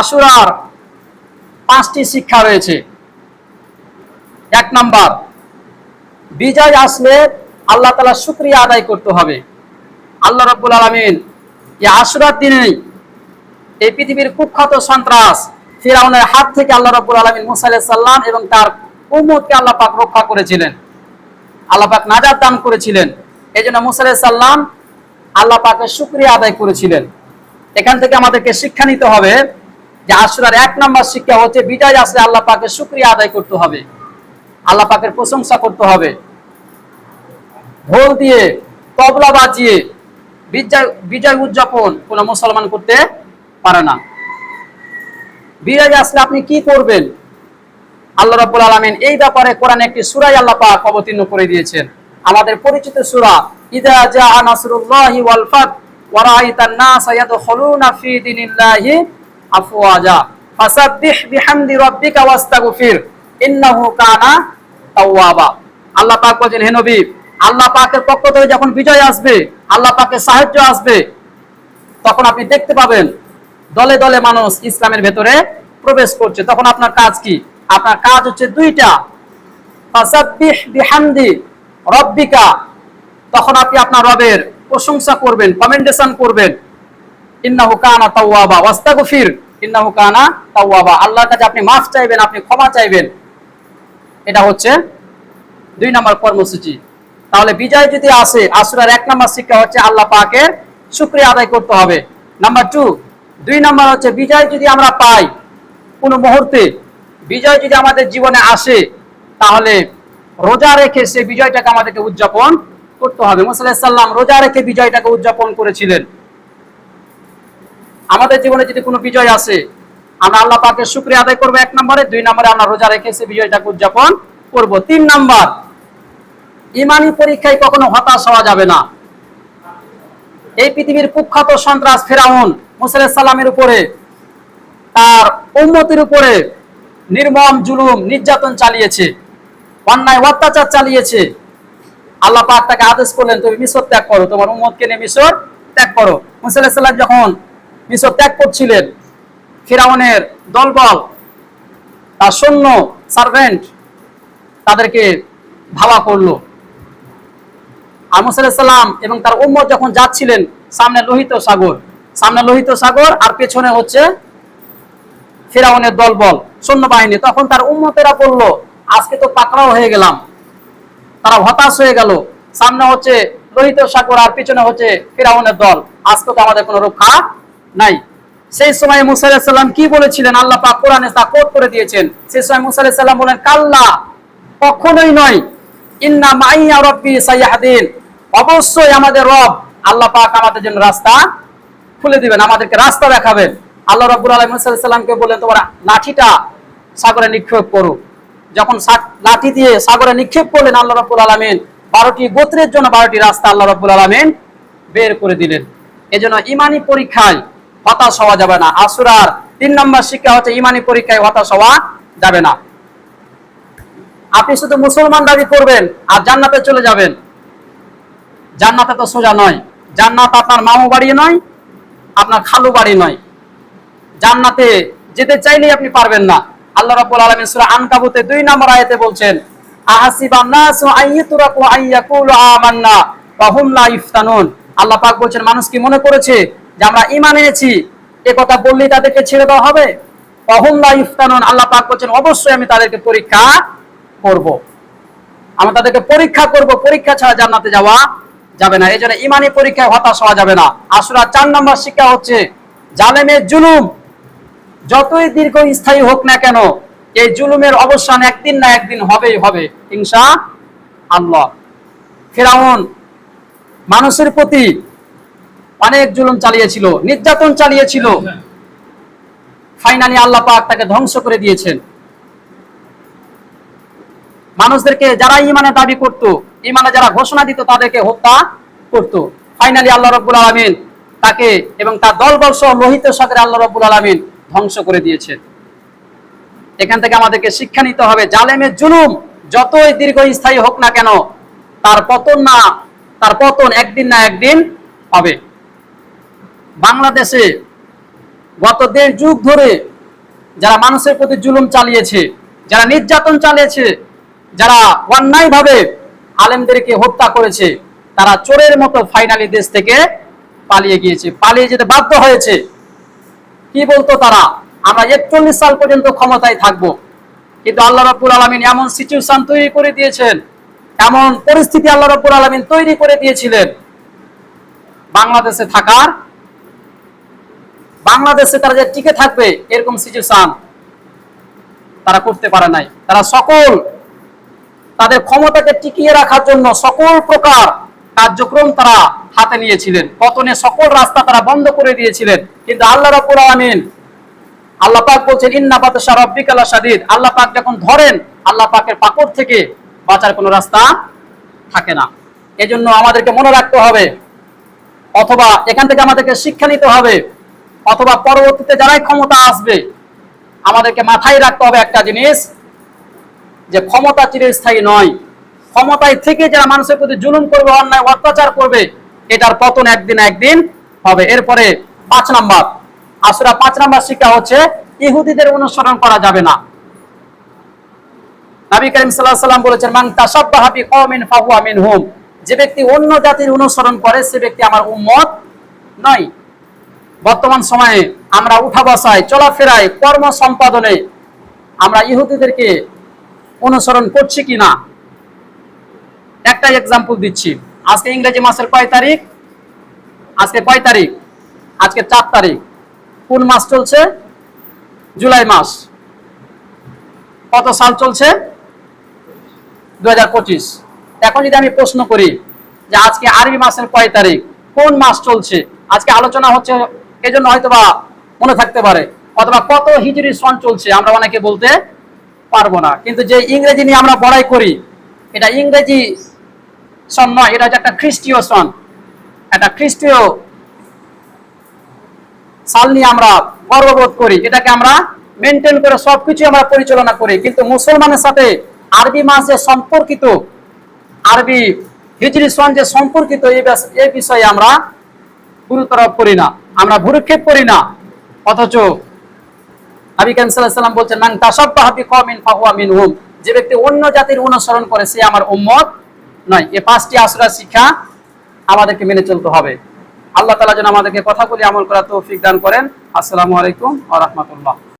আশুরার পাঁচটি শিক্ষা রয়েছে। এক নাম্বার, বিজয় আসলে আল্লাহ তালা শুক্রিয়া আদায় করতে হবে। আল্লাহ রব্বুল আলমিন এই আশুরার দিনেই এই পৃথিবীর কুখ্যাত সন্ত্রাস ফিরাউনের হাত থেকে আল্লাহ রব্বুল আলমিন মুসা আলাইহিস সাল্লাম এবং তার উম্মতকে আল্লাহ পাক রক্ষা করেছিলেন। আল্লাহ পাক নাজাত দান করেছিলেন। এই জন্য মুসা আলাইহিস সাল্লাম আল্লাহ পাকের শুক্রিয়া আদায় করেছিলেন। এখান থেকে আমাদেরকে শিক্ষা নিতে হবে যে আশুরার এক নম্বর শিক্ষা হচ্ছে বিজয় আসলে আল্লাহ পাকের শুক্রিয়া আদায় করতে হবে। আল্লাহ পাকের প্রশংসা করতে হবে। ঢোল দিয়ে তবলা বাজিয়ে বিজয় বিজয় উদযাপন কোন মুসলমান করতে পারে না। বিজয় আসলে আপনি কি করবেন? আল্লাহ রাব্বুল আলামিন এই ব্যাপারে কোরআনে একটি সূরাই আল্লাহ পাক অবতীর্ণ করে দিয়েছেন। আমাদের পরিচিত সূরা, ইদা জাআ নাসরুল্লাহি ওয়াল ফাত ওয়া রাআইতান নাসা ইয়াদখুলুনা ফি দীনিল্লাহি আফওয়াজা। ফাসাব্বিহ বিহামদি রাব্বিকা ওয়াস্তাগফির। ইন্নাহু কানা তাওয়াবা। আল্লাহ পাক বলেন হে নবী, আল্লাহ পাকের পক্ষ থেকে যখন বিজয় আসবে, আল্লাহ পাকের সাহায্য আসবে, তখন আপনি দেখতে পাবেন দলে দলে মানুষ ইসলামের ভেতরে প্রবেশ করছে। তখন আপনার কাজ কি? আপনার কাজ হচ্ছে দুইটা। ফাসাব্বিহ বিহামদি রব্বিকা। তখন আপনি আপনার রবের প্রশংসা করবেন কমেন্ডেশন করবেন। ইন্নাহু কানা তাওয়াবা, ওয়াস্তাগফির, ইন্নাহু কানা তাওয়াবা। আল্লাহর কাছে আপনি মাফ চাইবেন, আপনি ক্ষমা চাইবেন। এটা হচ্ছে দুই নম্বর কর্মসূচি। তাহলে বিজয় যদি আসে, আসুরার এক নম্বর শিক্ষা হচ্ছে আল্লাহ পাকের শুক্রিয়া আদায় করতে হবে। নাম্বার টু, দুই নম্বর হচ্ছে বিজয় যদি আমরা পাই কোনো মুহূর্তে, বিজয় যদি আমাদের জীবনে আসে, তাহলে রোজা রেখে সেই বিজয়টাকে আমাদেরকে উদযাপন করতে হবে। মুসাল্লাম রোজা রেখে বিজয়টাকে উদযাপন করেছিলেন। আমাদের জীবনে যদি কোনো বিজয় আসে, আমরা আল্লাহ পাকের শুক্রিয়া আদায় করব এক নম্বরে, দুই নম্বরে আমরা রোজা রেখে সেই বিজয়টাকে উদযাপন করব। তিন নাম্বার, ইমানি পরীক্ষায় কখনো হতাশ হওয়া যাবে না। এই পৃথিবীর কুখ্যাত সন্ত্রাস ফেরাউন মুসাল্লাহ উপরে, তার উন্মতির উপরে নির্মম জুলুম, নির্যাতন চালিয়েছে, অন্যায় অত্যাচার চালিয়েছে। আল্লাহ পাক তাকে আদেশ করলেন, তুমি মিশর ত্যাগ করো, তোমার উম্মতকে নিয়ে মিশর ত্যাগ করো। মুসাল্লাহ যখন মিশর ত্যাগ করছিলেন ফিরাউনের দলবল, তার সৈন্য সার্ভেন্ট তাদেরকে ধাওয়া করল আর মুসাল্লাম এবং তার উম্মত যখন যাচ্ছিলেন সামনে লোহিত সাগর, সামনে লোহিত সাগর আর পেছনে হচ্ছে ফেরাউনের দলবল, সৈন্যবাহিনী, তখন তার উম্মতেরা বলল, আজকে তো পাকড়াও হয়ে গেলাম। তারা হতাশ হয়ে গেল। সামনে হচ্ছে লোহিত সাগর আর পিছনে হচ্ছে ফেরাউনের দল। আজকে তো আমাদের কোনো রক্ষা নাই। সেই সময় মুসা আলাইহিস সালাম কি বলেছিলেন? আল্লাহ পাক কোরআনে তা কোট করে দিয়েছেন। সেই সময় মুসা আলাইহিস সালাম বলেন, কাল্লা, কখনোই নয়। ইন্না মাইয়া রব্বি সাইয়াহদিন। অবশ্যই আমাদের রব আল্লাহ পাক আমাদের জন্য রাস্তা খুলে দিবেন, আমাদেরকে রাস্তা দেখাবেন। আল্লাহ রব্বুল আলাইহিস সালামকে বললেন, তোমরা লাঠিটা সাগরে নিক্ষেপ করো। যখন লাঠি দিয়ে সাগরে নিক্ষেপ করলেন আল্লাহ রব্বুল আলামিন, বারোটি গোত্রের জন্য বারোটি রাস্তা আল্লাহ রব্বুল আলামিন বের করে দিলেন। এজন্য ইমানি পরীক্ষায় হতাশ হওয়া যাবে না। আসুরার তিন নম্বর শিক্ষা হচ্ছে ইমানি পরীক্ষায় হতাশ হওয়া যাবে না। আপনি শুধু মুসলমান দাবি করবেন আর জান্নাতে চলে যাবেন। জান্নাতে তো সোজা নয়। জান্নাত আপনার মামু বাড়ি নয়, আপনার খালু বাড়ি নয়। জান্নাতে যেতে চাইলেই আপনি পারবেন না। আল্লাহ রাব্বুল আলামিন সূরা আনকাবুতে দুই নম্বর আয়াতে বলছেন আহাসিবান নাসু আইয়াতুরাকু আইয়াকুলু আমান্না ওয়া হুম লা ইফতানুন। আল্লাহ পাক বলছেন, মানুষ কি মনে করেছে যে আমরা ঈমান এনেছি, এ কথা বললেই তাদেরকে ছেড়ে দেওয়া হবে। ওয়া হুম লা ইফতানুন, আল্লাহ পাক বলছেন, অবশ্যই আমি তাদেরকে পরীক্ষা করব। আমরা তাদেরকে পরীক্ষা করব। পরীক্ষা ছাড়া জান্নাতে যাওয়া যাবে না। এই জন্য ইমানি পরীক্ষায় হতাশ হওয়া যাবে না। আসুরা চার নম্বর শিক্ষা হচ্ছে জালেমের জুলুম, যতই দীর্ঘ স্থায়ী হোক না কেন, এই জুলুমের অবসান একদিন না একদিন হবেই হবে, ইনশা আল্লাহ। ফেরাউন, মানুষের প্রতি অনেক জুলুম চালিয়েছিল, নির্যাতন চালিয়েছিল। ফাইনালি আল্লাহ পাক তাকে ধ্বংস করে দিয়েছেন। মানুষদেরকে যারা ইমানে দাবি করত ইমানে যারা ঘোষণা দিত, তাদেরকে হত্যা করত। ফাইনালি আল্লাহ রব্বুল আলমিন তাকে এবং তার দলবল সহ লোহিত সাগরে আল্লাহ রব্বুল আলমিন ধ্বংস করে দিয়েছেন। এখান থেকে আমাদেরকে শিক্ষা নিতে হবে, জালেমের জুলুম যতই দীর্ঘস্থায়ী হোক না কেন, তার পতন না, তার পতন একদিন না একদিন হবে। বাংলাদেশে গত দেড় যুগ ধরে যারা মানুষের প্রতি জুলুম চালিয়েছে, যারা নির্যাতন চালিয়েছে, যারা অন্যায়ভাবে আলেমদেরকে হত্যা করেছে, তারা চোরের মতো ফাইনালি দেশ থেকে পালিয়ে গিয়েছে, পালিয়ে যেতে বাধ্য হয়েছে। কি বলতো তারা? আমরা একচল্লিশ সাল পর্যন্ত ক্ষমতায় থাকব। কিন্তু আল্লাহ রাব্বুল আলমিন এমন সিচুয়েশন তৈরি করে দিয়েছেন, এমন পরিস্থিতি আল্লাহ রাব্বুল আলমিন তৈরি করে দিয়েছিলেন। বাংলাদেশে থাকার বাংলাদেশে তারা যে টিকে থাকবে, এরকম সিচুয়েশন তারা করতে পারে নাই। তারা সকল তাদের ক্ষমতাকে টিকিয়ে রাখার জন্য সকল প্রকার কার্যক্রম তারা হাতে নিয়েছিলেন। পতনে সকল রাস্তা তারা বন্ধ করে দিয়েছিলেন। কিন্তু আল্লাহ রাব্বুল আলামিন, আল্লাহ পাক বলছেন, ইন্না বাতাসা রাব্বিকালা শাদীদ আল্লাহ পাক যখন ধরেন, আল্লাহ পাকের পাকড় থেকে বাঁচার কোনো রাস্তা থাকে না। এজন্য আমাদেরকে মনে রাখতে হবে, অথবা এখান থেকে আমাদেরকে শিক্ষা নিতে হবে অথবা পরবর্তীতে যারাই ক্ষমতা আসবে, আমাদেরকে মাথায় রাখতে হবে একটা জিনিস, যে ক্ষমতা চিরস্থায়ী নয়। ক্ষমতায় থেকে যারা মানুষের প্রতি জুলুম করবে, অন্যায়, অত্যাচার করবে, এটার পতন একদিন একদিন হবে। এরপরে পাঁচ নাম্বার আসলে পাঁচ নাম্বার শিক্ষা হচ্ছে, ইহুদিদের অনুসরণ করা যাবে না। নবী করিম আলাইহি সাল্লাম বলেছেন, মান তাসাব্বাহা বিকওমিন ফাহুয়া মিনহুম। যে ব্যক্তি অন্য জাতির অনুসরণ করে, সে ব্যক্তি আমার উম্মত নয়। বর্তমান সময়ে আমরা উঠা বসায়, চলাফেরায়, কর্ম সম্পাদনে আমরা ইহুদিদেরকে অনুসরণ করছি কি না? একটা এক্সাম্পল দিচ্ছি। আজকে ইংরেজি মাসের কয় তারিখ? আজকে কয় তারিখ? আজকে চার তারিখ। কোন মাস চলছে? জুলাই মাস। কত সাল চলছে? দু হাজার পঁচিশ। এখন যদি আমি প্রশ্ন করি যে আজকে আরবি মাসের কয় তারিখ? কোন মাস চলছে? আজকে আলোচনা হচ্ছে এজন্য হয়তো বা মনে থাকতে পারে, অথবা কত হিজরি সন চলছে আমরা অনেকে বলতে পারব না। কিন্তু যে ইংরেজি নিয়ে আমরা বড়াই করি, এটা ইংরেজি সন নয়, এটা হচ্ছে একটা খ্রিস্টীয় সন একটা খ্রিস্টীয় সাল নিয়ে আমরা গর্ববোধ করি এটাকে আমরা মেনটেন করে সবকিছু আমরা পরিচালনা করি। কিন্তু মুসলমানের সাথে আরবি মাস সম্পর্কিত, আরবি হিজরি সন যে সম্পর্কিত এই বিষয়ে আমরা গুরুত্ব আরোপ করি না। আমরা ভুরুক্ষেপ করি না। অথচ আবি করিম সাল্লাল্লাহু আলাইহি সাল্লাম বলছেন, মান তাসাব্বাহা মিন ফাহুয়া মিনহুম। যে ব্যক্তি অন্য জাতির অনুসরণ করে, সে আমার উম্মত নয়। এ পাঁচটি আসরা শিক্ষা আমাদেরকে মেনে চলতে হবে। আল্লাহ তালা যেন আমাদেরকে কথাগুলি আমল করা তৌফিক দান করেন। আসসালামু আলাইকুম আ রাহমাতুল্লাহ।